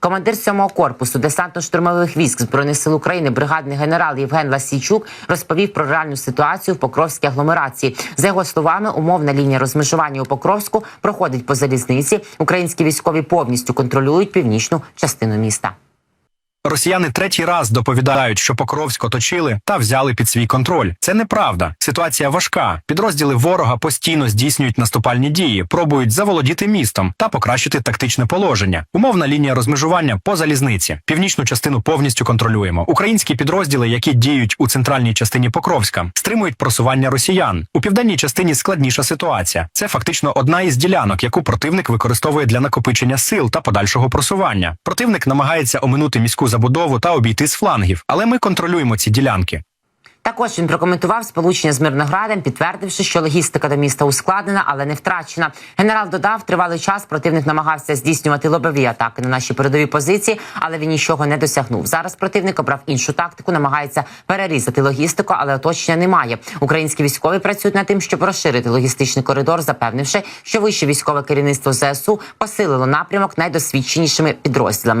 Командир 7-го корпусу десантно-штурмових військ збройних сил України, бригадний генерал Євген Ласійчук розповів про реальну ситуацію в Покровській агломерації. За його словами, умовна лінія розмежування у Покровську проходить по залізниці. Українські військові повністю контролюють північну частину міста. Росіяни третій раз доповідають, що Покровськ оточили та взяли під свій контроль. Це неправда. Ситуація важка. Підрозділи ворога постійно здійснюють наступальні дії, пробують заволодіти містом та покращити тактичне положення. Умовна лінія розмежування по залізниці. Північну частину повністю контролюємо. Українські підрозділи, які діють у центральній частині Покровська, стримують просування росіян. У південній частині складніша ситуація. Це фактично одна із ділянок, яку противник використовує для накопичення сил та подальшого просування. Противник намагається оминути міську забудову та обійти з флангів, але ми контролюємо ці ділянки. Також він прокоментував сполучення з Мирноградом, підтвердивши, що логістика до міста ускладнена, але не втрачена. Генерал додав, тривалий час противник намагався здійснювати лобові атаки на наші передові позиції, але він нічого не досягнув. Зараз противник обрав іншу тактику, намагається перерізати логістику, але оточення немає. Українські військові працюють над тим, щоб розширити логістичний коридор, запевнивши, що вище військове керівництво ЗСУ посилило напрямок найдосвідченішими підрозділами.